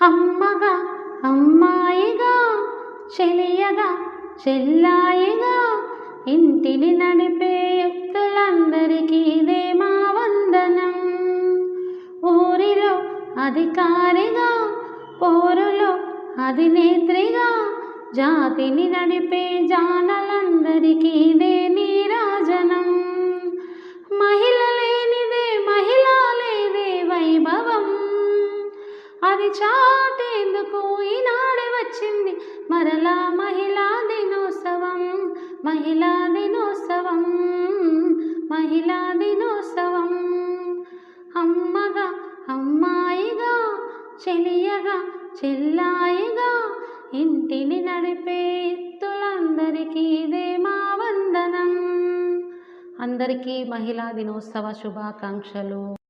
అమ్మగా అమ్మాయిగా చెలియగా చెల్లాయిగా ఇంటిని నడిపే యుక్తులందరికీ ఇదే మా వందనం. ఊరిలో అధికారిగా పోరులో అధినేత్రిగా జాతిని నడిపే జాన అది చాటేందుకు ఈనాడే వచ్చింది. మరలా మహిళా దినోత్సవం మహిళా దినోత్సవం మహిళా దినోత్సవం. అమ్మగా అమ్మాయిగా చెలియగా చెల్లాయిగా ఇంటిని నడిపే ఎత్తులందరికీ ఇదే మా వందనం. అందరికీ మహిళా దినోత్సవ శుభాకాంక్షలు.